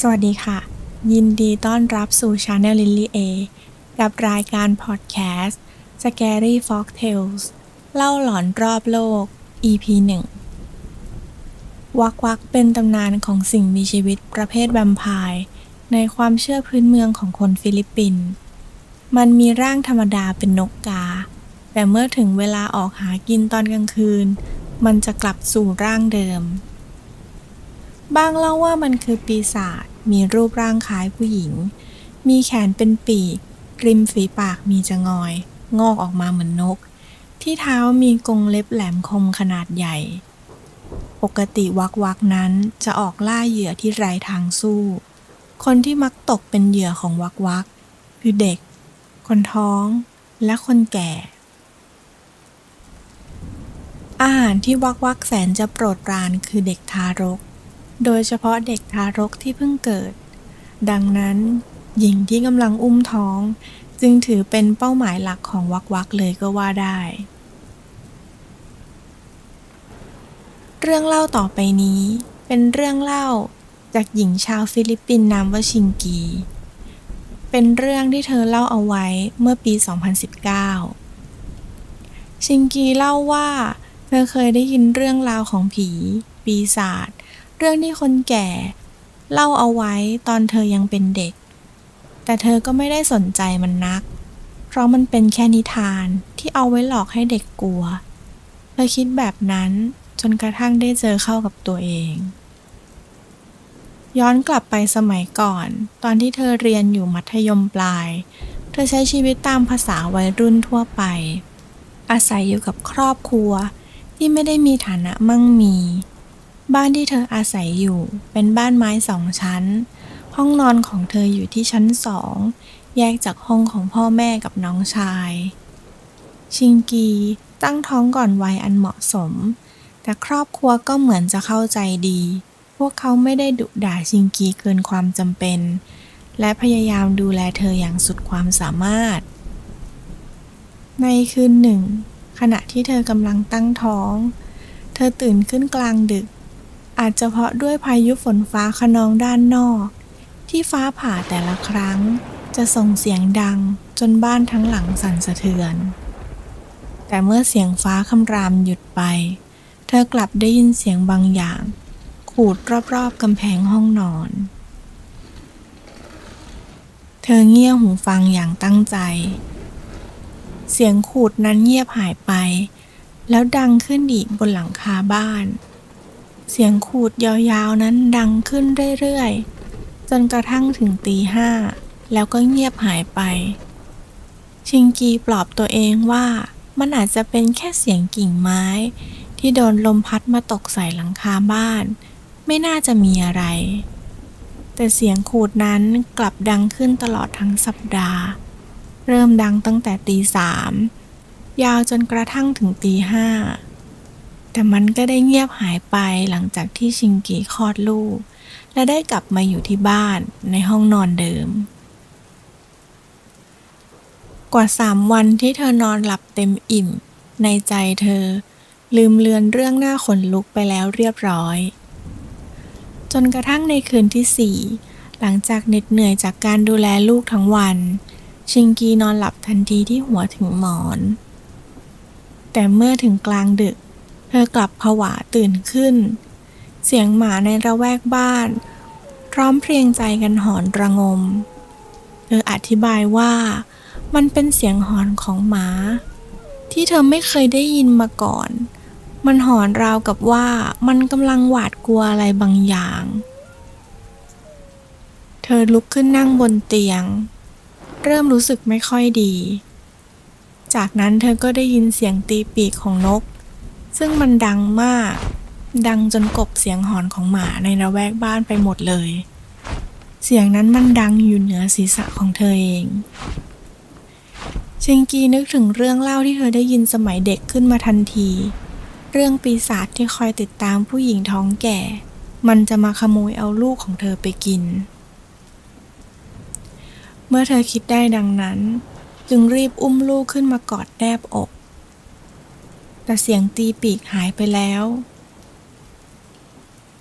สวัสดีค่ะ ยินดีต้อนรับสู่ช anel Lily A กับรายการพอดแคสต์ Scary Folk Tales เล่าหลอนรอบโลก EP 1 วักวักเป็นตำนานของสิ่งมีชีวิตประเภทแวมไพร์ในความเชื่อพื้นเมืองของคนฟิลิปปินส์มันมีร่างธรรมดาเป็นนกกา แต่เมื่อถึงเวลาออกหากินตอนกลางคืน มันจะกลับสู่ร่างเดิม บางเล่าว่ามันคือปีศาจมีรูปร่างคล้ายผู้หญิง มีแขนเป็นปีก ริมฝีปากมีจะงอย งอกออกมาเหมือนนก ที่เท้ามีกรงเล็บแหลมคมขนาดใหญ่ ปกติวักวักนั้นจะออกล่าเหยื่อที่ไร้ทางสู้ คนที่มักตกเป็นเหยื่อของวักวักคือเด็ก คนท้อง และคนแก่ อาหารที่วักวักแสนจะโปรดปรานคือเด็กทารก โดยเฉพาะเด็กทารกที่เพิ่งเกิด ดังนั้น หญิงที่กำลังอุ้มท้อง จึงถือเป็นเป้าหมายหลักของวักวักเลยก็ว่าได้ เรื่องเล่าต่อไปนี้ เป็นเรื่องเล่าจากหญิงชาวฟิลิปปินส์นามว่าชิงกี เป็นเรื่องที่เธอเล่าเอาไว้เมื่อปี 2019 ชิงกีเล่าว่า เธอเคยได้ยินเรื่องราวของผี ปีศาจ เรื่องที่คนแก่ เล่าเอาไว้ตอนเธอยังเป็นเด็ก แต่เธอก็ไม่ได้สนใจมันนัก เพราะมันเป็นแค่นิทานที่เอาไว้หลอกให้เด็กกลัว เธอคิดแบบนั้นจนกระทั่งได้เจอเข้ากับตัวเอง ย้อนกลับไปสมัยก่อน ตอนที่เธอเรียนอยู่มัธยมปลาย เธอใช้ชีวิตตามภาษาวัยรุ่นทั่วไป อาศัยอยู่กับครอบครัวที่ไม่ได้มีฐานะมั่งมี บ้านที่เธออาศัยอยู่เป็นบ้านไม้สองชั้น ห้องนอนของเธออยู่ที่ชั้นสอง แยกจากห้องของพ่อแม่กับน้องชาย ชิงกีตั้งท้องก่อนวัยอันเหมาะสม แต่ครอบครัวก็เหมือนจะเข้าใจดี พวกเขาไม่ได้ดุด่าชิงกีเกินความจำเป็น และพยายามดูแลเธออย่างสุดความสามารถ ในคืนหนึ่ง ขณะที่เธอกำลังตั้งท้อง เธอตื่นขึ้นกลางดึก อาจจะเพราะด้วยพายุฝนฟ้าขนองด้านนอก ที่ฟ้าผ่าแต่ละครั้ง จะส่งเสียงดังจนบ้านทั้งหลังสั่นสะเทือน แต่เมื่อเสียงฟ้าคำรามหยุดไป เธอกลับได้ยินเสียงบางอย่าง ขูดรอบๆกำแพงห้องนอน เธอเงี่ยหูฟังอย่างตั้งใจ เสียงขูดนั้นเงียบหายไป แล้วดังขึ้นอีกบนหลังคาบ้าน เสียงขูดยาวๆนั้นดังขึ้นเรื่อยๆ จนกระทั่งถึงตีห้า แล้วก็เงียบหายไป ชิงกีปลอบตัวเองว่ามันอาจจะเป็นแค่เสียงกิ่งไม้ ที่โดนลมพัดมาตกใส่หลังคาบ้าน ไม่น่าจะมีอะไร แต่เสียงขูดนั้นกลับดังขึ้นตลอดทั้งสัปดาห์ เริ่มดังตั้งแต่ตีสามยาวจนกระทั่งถึงตีห้า แต่มันก็ได้เงียบหายไปหลังจากที่ชิงกีคลอดลูก และได้กลับมาอยู่ที่บ้านในห้องนอนเดิม กว่าสามวันที่เธอนอนหลับเต็มอิ่ม ในใจเธอ ลืมเลือนเรื่องหน้าขนลุกไปแล้วเรียบร้อย จนกระทั่งในคืนที่สี่หลังจากเหน็ดเหนื่อยจากการดูแลลูกทั้งวัน ชิงกีนอนหลับทันทีที่หัวถึงหมอน แต่เมื่อถึงกลางดึก ธอกลับผวาตื่นขึ้น เสียงหมาในระแวกบ้าน พร้อมเพรียงใจกันหอนระงม เธออธิบายว่ามันเป็นเสียงหอนของหมา ที่เธอไม่เคยได้ยินมาก่อน มันหอนราวกับว่ามันกำลังหวาดกลัวอะไรบางอย่าง เธอลุกขึ้นนั่งบนเตียง เริ่มรู้สึกไม่ค่อยดี จากนั้นเธอก็ได้ยินเสียงตีปีกของนก ซึ่งมันดังมาก ดังจนกบเสียงหอนของหมาในระแวกบ้านไปหมดเลย เสียงนั้นมันดังอยู่เหนือศีรษะของเธอเองชิงกีนึกถึงเรื่องเล่าที่เธอได้ยินสมัยเด็กขึ้นมาทันที เรื่องปีศาจที่คอยติดตามผู้หญิงท้องแก่ มันจะมาขโมยเอาลูกของเธอไปกิน เมื่อเธอคิดได้ดังนั้น จึงรีบอุ้มลูกขึ้นมากอดแนบอก แต่เสียงตีปีกหายไปแล้ว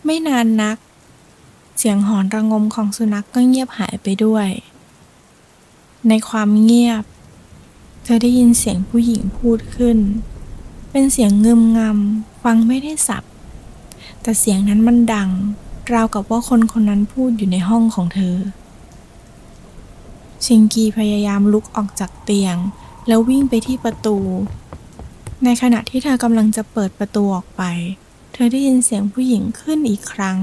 ไม่นานนัก เสียงหอนระงมของสุนัขกก็เงียบหายไปด้วย ในความเงียบ เธอได้ยินเสียงผู้หญิงพูดขึ้น เป็นเสียงเงึมงำฟังไม่ได้สับ แต่เสียงนั้นมันดัง ราวกับว่าคนคนนั้นพูดอยู่ในห้องของเธอ ชิงกีพยายามลุกออกจากเตียง แล้ววิ่งไปที่ประตู ในขณะที่เธอกำลังจะเปิดประตูออกไป เธอได้ยินเสียงผู้หญิงขึ้นอีกครั้ง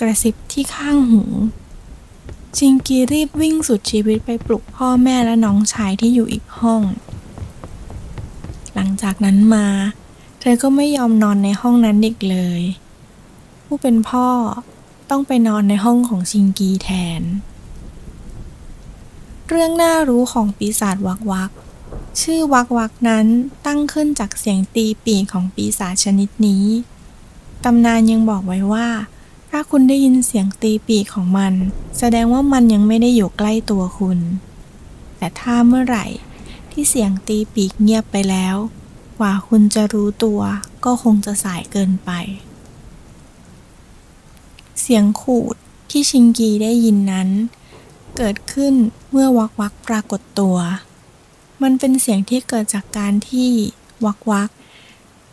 กระซิบที่ข้างหูชิงกีรีบวิ่งสุดชีวิตไปปลุกพ่อแม่และน้องชายที่อยู่อีกห้อง หลังจากนั้นมา เธอก็ไม่ยอมนอนในห้องนั้นอีกเลย ผู้เป็นพ่อต้องไปนอนในห้องของชิงกีแทน เรื่องน่ารู้ของปีศาจวักวัก ชื่อวักวักนั้นตั้งขึ้นจากเสียงตีปีกของปีศาจชนิดนี้ ตำนานยังบอกไว้ว่า ถ้าคุณได้ยินเสียงตีปีกของมัน แสดงว่ามันยังไม่ได้อยู่ใกล้ตัวคุณ แต่ถ้าเมื่อไหร่ที่เสียงตีปีกเงียบไปแล้ว กว่าคุณจะรู้ตัวก็คงจะสายเกินไป เสียงขูดที่ชิงกีได้ยินนั้น เกิดขึ้นเมื่อวักวักปรากฏตัว มันเป็นเสียงที่เกิดจากการที่วักวัก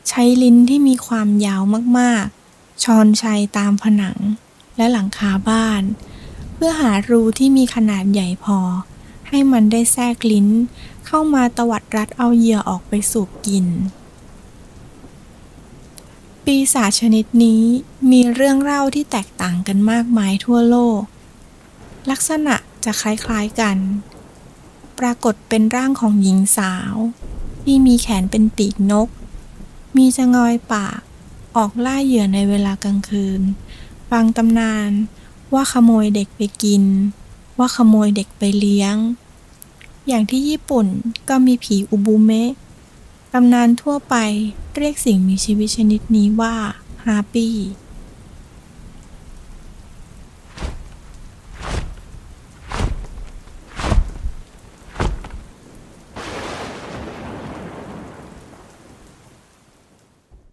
ใช้ลิ้นที่มีความยาวมากๆ ชอนชัยตามผนังและหลังคาบ้าน เพื่อหารูที่มีขนาดใหญ่พอ ให้มันได้แทรกลิ้น เข้ามาตวัดรัดเอาเหยื่อออกไปสูบกิน ปีศาจชนิดนี้มีเรื่องเล่าที่แตกต่างกันมากมายทั่วโลก ลักษณะจะคล้ายๆกัน ปรากฏเป็นร่างของหญิงสาว ที่มีแขนเป็นปีกนก มีจงอยปาก ออกล่าเหยื่อในเวลากลางคืน ฟังตำนานว่าขโมยเด็กไปกิน ว่าขโมยเด็กไปเลี้ยง อย่างที่ญี่ปุ่นก็มีผีอุบุเมะตำนานทั่วไปเรียกสิ่งมีชีวิตชนิดนี้ว่าฮาปี้